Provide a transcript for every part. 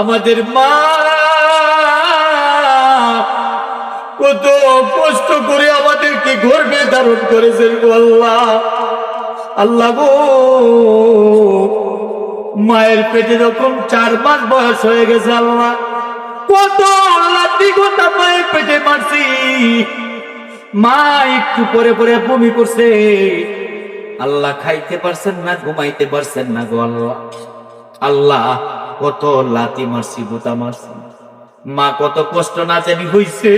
আমাদের মা কত কষ্ট করে আমাদেরকে গর্বে ধারণ করেছেন আল্লাহ। আল্লাহ মায়ের পেটে যখন চার মাস বয়স হয়ে গেছে আল্লাহ, কত লাঠি গোটা মায়ের পেটে মারছি। মা একটু পরে পরে বমি করছে। আল্লাহ খাইতে পারছেন না, ঘুমাইতে পারছেন না গো আল্লাহ। আল্লাহ কত লাতি মারছি, বোতা মারছি। মা কত কষ্ট না জানি হইছে।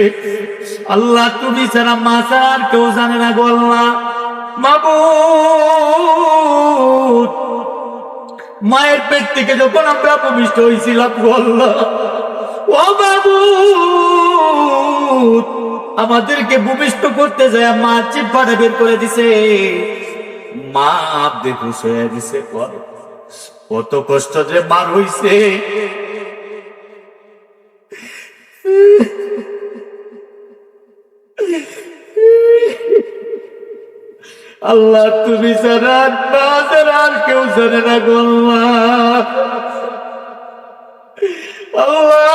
আল্লাহ তুমি ছাড়া মা আর কেউ জানে না গো আল্লাহ। মায়ের পেট থেকে যখন আমরা ভূমিষ্ঠ হয়েছিলাম আল্লাহ, ও বাবু আমাদেরকে ভূমিষ্ঠ করতে যায়, মা চিপাটা বের করে দিছে। মা হয়ে গেছে পর কত কষ্ট যে মার হইছে। আল্লাহ, তুমি ছাড়া আর কেউ জানে না গো আল্লাহ।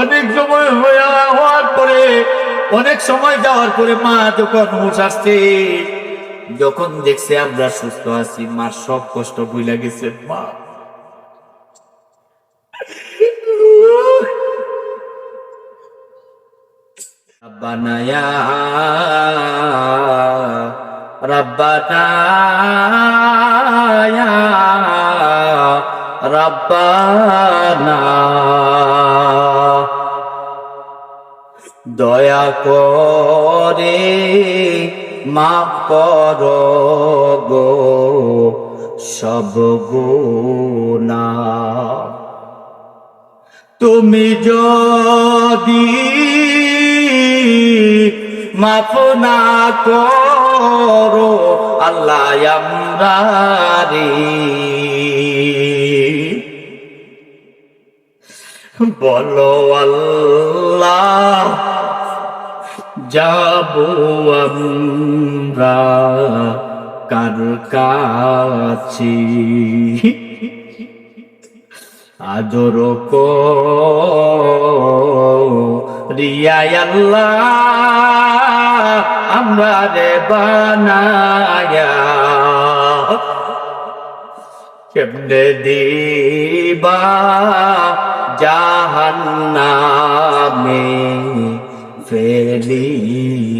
অনেক সময় হয়ে হওয়ার পরে অনেক সময় যাওয়ার পরে মা যখন হুঁশ আসছে, যখন দেখছে আমরা সুস্থ আছি, মার সব কষ্ট বুঝলা গেছে। মা। রব্বানায়া রব্বানায়া রব্বানা দয়া করে মাফ কর গো সব গুণা। তুমি যদি মাফ না করো, আল্লাহ আমরা বলো আল্লাহ যাব আমরা কার কাছে? আদর রিয়াই আল্লাহ আমরা রে বানায়া কেমনে দিবা জাহান্নামে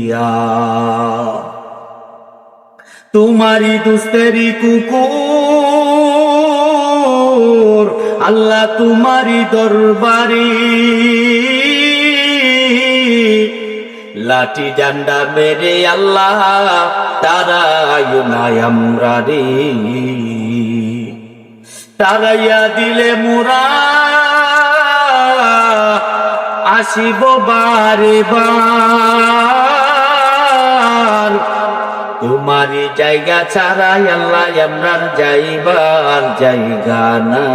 ফেলিয়া তোমারি দুস্তেরি কুকুর, আল্লাহ তোমারি দরবারি। লাঠি ডান্ডা মেরে আল্লাহ তারাই নাই আমরা রে তারাইয়া দিলে মোরা আসিব বারে বার। তোমারই জায়গা ছাড়াই আল্লাহ আমরার যাইবার জায়গা না।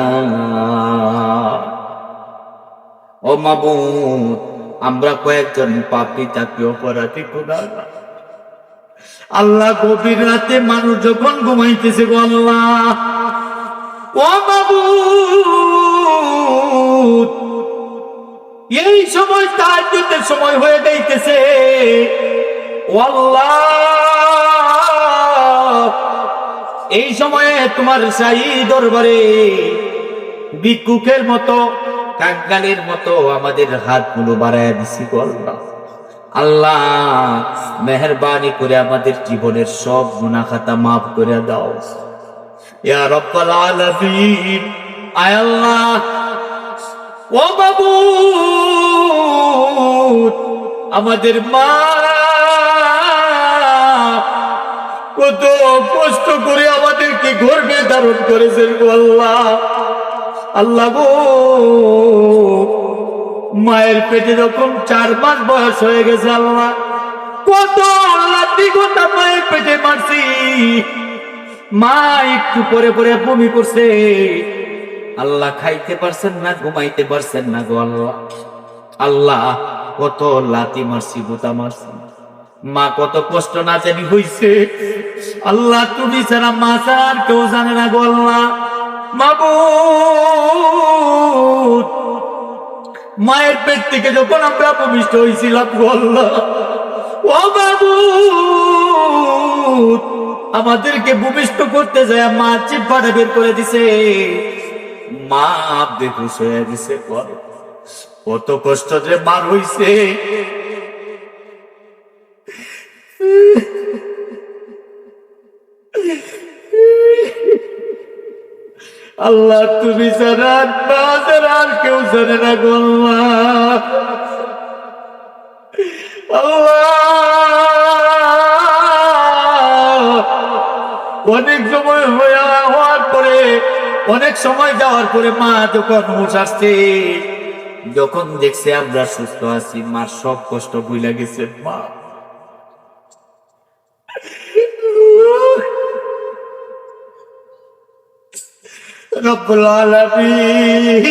ও মাবুদ, আমরা কয়েকজন পাপি তাকে অপরাধী কোরআন আল্লাহ গভীর রাতে মানুষ যখন ঘুমাইতেছে গো আল্লাহ। ও মাবুদ, এই সময় তার সময় হয়ে যাইতেছে। ও আল্লাহ। এই সময়ে তোমার সাই দরবারে ভিক্ষুকের মতো, কাঙ্গালের মতো আমাদের হাতগুলো বাড়ায় দিছি আল্লাহ। আল্লাহ, মেহরবানি করে আমাদের জীবনের সব গুনাহ খাতা মাফ করে দাও। আয় আল্লাহ। ও বাবু আমাদের মা কত কষ্ট করে আমাদেরকে গর্বে ধারণ করেছেন আল্লাহ। আল্লাহ গো, মায়ের পেটে যখন চার মাস বয়স হয়ে গেছে আল্লাহ, কত লাঠি গোটা মায়ের পেটে মারছি। মা একটু পরে পরে বমি করছে। আল্লাহ খাইতে পারছেন না, ঘুমাইতে পারছেন না গো আল্লাহ। আল্লাহ কত লাতি মারছি গোতা মারছি। মা কত কষ্ট না জানি হইছে। আল্লাহ তুমি ছাড়া মা ছাড়া আর কেউ জানে না গো আল্লাহ। মাবুদ, মায়ের পেট থেকে যখন আমরা ভূমিষ্ঠ হয়েছিলাম গো আল্লাহ। ও বাবু আমাদেরকে ভূমিষ্ঠ করতে যায় মা চিপাটা বের করে দিছে। মা বেহুশ হয়ে দিছে। কত কষ্ট যে মার হইছে। আল্লাহ তুমি আর কেউ জানে না গো আল্লাহ। আল্লাহ। অনেক সময় হয়ে হওয়ার পরে, অনেক সময় যাওয়ার পরে মা যখন হুঁশ আসছে, যখন দেখছে আমরা সুস্থ আছি মার সব কষ্ট ভুলে গেছে। মা রব্বুল আলামিন।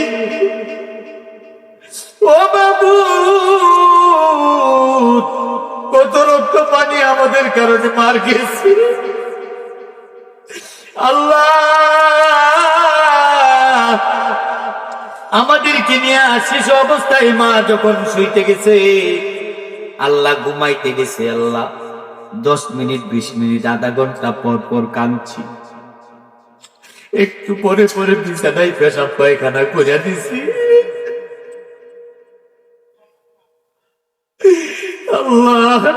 ও বাবু কত রক্ত পানি আমাদের কারণে মার গেছে আল্লাহ, আমাদেরকে নিয়ে শিশু অবস্থায়, মা যখন শুইতে গেছে, আল্লাহ ঘুমাইতে গেছে, আল্লাহ। দশ মিনিট, বিশ মিনিট, আধা ঘণ্টা পর পর কাঁদছি। একটু পরে পরে বিছানায় পেশাব পায়খানা করে দিছি।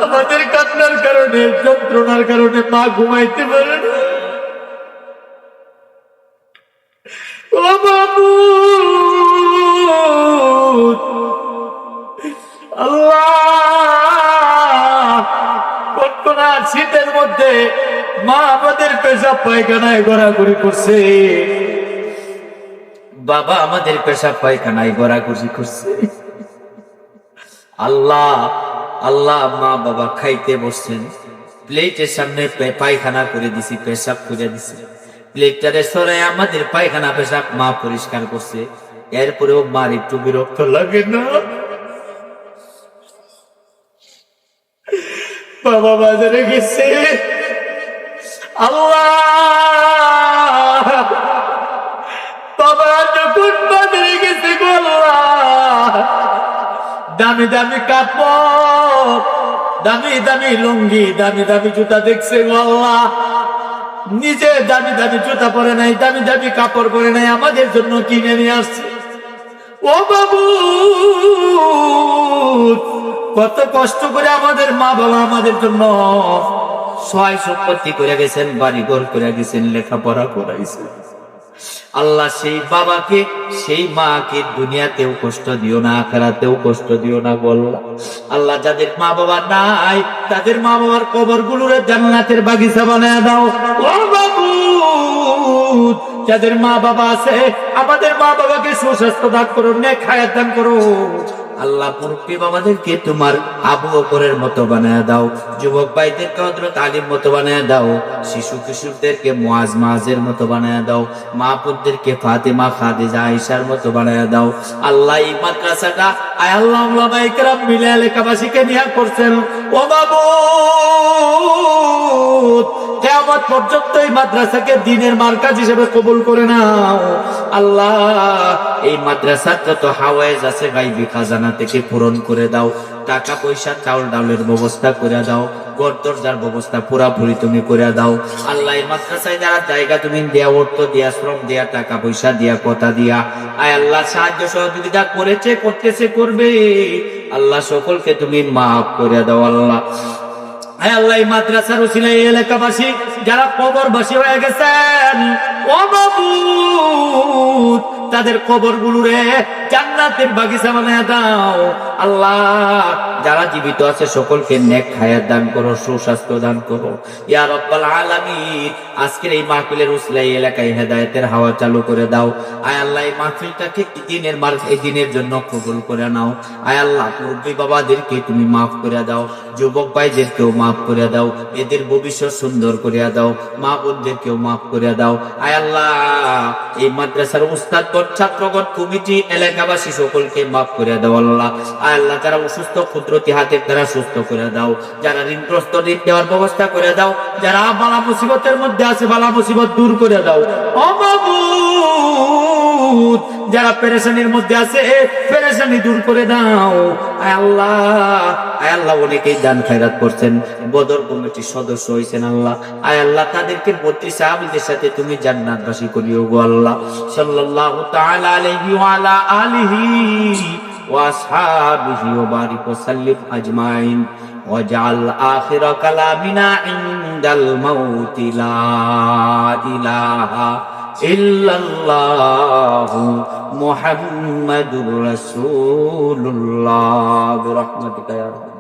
আমাদের কান্নার কারণে, যন্ত্রণার কারণে মা ঘুমাইতে পারে না। ও বাবু! আল্লাহ শীতের মধ্যে মা আমাদের পেশাব পায়খানায় গড়াগড়ি করছে। বাবা আমাদের পেশাব পায়খানায় গড়াগড়ি করছে। আল্লাহ আল্লাহ মা বাবা খাইতে বসছেন। প্লেটের সামনে পায়খানা করে দিছি, পেশাব করে দিছি। প্লেটটারে সরে আমাদের পায়খানা পেশাব মা পরিষ্কার করছে। এরপরেও মার একটু বিরক্ত লাগে না। বাবা বাজারে গেছে। আল্লাহ। বাবা যখন গো দামি দামি কাপড়, দামি দামি লুঙ্গি, দামি দামি জুতা দেখছে গো নিজে দামি দামি জুতা পরে নাই, দামি দামি কাপড় পরে নাই, আমাদের জন্য কিনে নিয়ে আসছে। ও বাবু, কত কষ্ট করে আমাদের মা বাবা আমাদের জন্য সহায় সম্পত্তি করে গেছেন, বাড়ি ঘর করে গেছেন, লেখাপড়া করাইছেন। আল্লাহ সেই বাবাকে, সেই মাকে দুনিয়াতেও কষ্ট দিও না, আখেরাতেও কষ্ট দিও না বল আল্লাহ যাদের মা বাবা নাই, তাদের মা বাবার কবর গুলোরে জান্নাতের বাগিচা বানায় দাও। যাদের মা বাবা আছে, আমাদের মা বাবাকে সুস্বাস্থ্য দান করো নেক হায়াত দান করো আল্লাহ মুরব্বী বাবাদেরকে তোমার আবু বকরের মতো বানায় দাও, যুবক ভাইদেরকে হজরত আলীর মতো বানায় দাও, শিশু কিশোরদেরকে মুয়াজ মাহাজের মতো বানায় দাও, মা পুত্রদেরকে ফাতেমা, খাদিজা, আয়েশার মতো বানায় দাও। আল্লাহ এই মাদ্রাসাটা আয় আল্লাহ মিলে এলাকাবাসীকে নিয়ে করছেন। ও বাবু কেমন পর্যন্ত এই মাদ্রাসাকে দিনের মার্কাজ হিসেবে কবুল করে নাও। আল্লাহ, এই মাদ্রাসার যত হাওয়াইজ আছে গাইবি খাজানা থেকে পূরণ করে দাও। টাকা পয়সা, চাউল ডাউলের ব্যবস্থা করে দাও। আল্লাহ, সকলকে তুমি মাফ করে দাও, আল্লাহ। হায় আল্লাহ মাদ্রাসার উসিলাই এলাকাবাসী যারা কবরবাসী হয়ে গেছেন ও তাদের কবর গুলোরে জান্নাতের বাগিচা বানায় দাও। আল্লাহ, যারা জীবিত আছে সকলকে নেক হায়াত দান করো, সুস্বাস্থ্য দান করো। ইয়া রব্বাল আলামিন, আজকের এই মাহফিলের উসলাই এলাকায় হেদায়েতের হাওয়া চালু করে দাও। আয় আল্লাহ, এই মাহফিলটাকে দিনের মার, এই দিনের জন্য কবুল করে নাও। আয় আল্লাহ, মুরব্বী বাবাদেরকে তুমি মাফ করে দাও। যুবক ভাইদেরকেও মাফ করে দাও। এদের ভবিষ্যৎ সুন্দর করে দাও। মা বোনদেরকেও মাফ করে দাও। আয় আল্লাহ, এই মাদ্রাসার ছাত্রগণ কমিটি, এলাকাবাসী সকলকে মাফ করে দাও আল্লাহ। আল্লাহ, যারা অসুস্থ কুদরতি হাতের দ্বারা সুস্থ করে দাও। যারা ঋণগ্রস্ত, ঋণ দেওয়ার ব্যবস্থা করে দাও। যারা বালা মুসিবতের মধ্যে আছে, বালা মুসিবত দূর করে দাও। যারা পেরেশানির মধ্যে আছে, পেরেশানি দূর করে দাও। আল্লাহ আয় আল্লাহ অনেকেই দান খায়রাত করছেন বদর কমিটির সদস্য হয়েছেন আল্লাহ আয় আল্লাহ তাদেরকে বত্রি সাহাবিদের সাথে তুমি জান্নাতবাসী করিও গো আল্লাহ সাল্লাল্লাহু তাআলা আলাইহি ওয়া আলা আলিহি ওয়া আসহাবিহি ওয়া বারিক ওয়া সাল্লিম আজমাইন واجعل آخر كلامنا عند الموت لا إله إلا الله محمد رسول الله برحمتك يا رب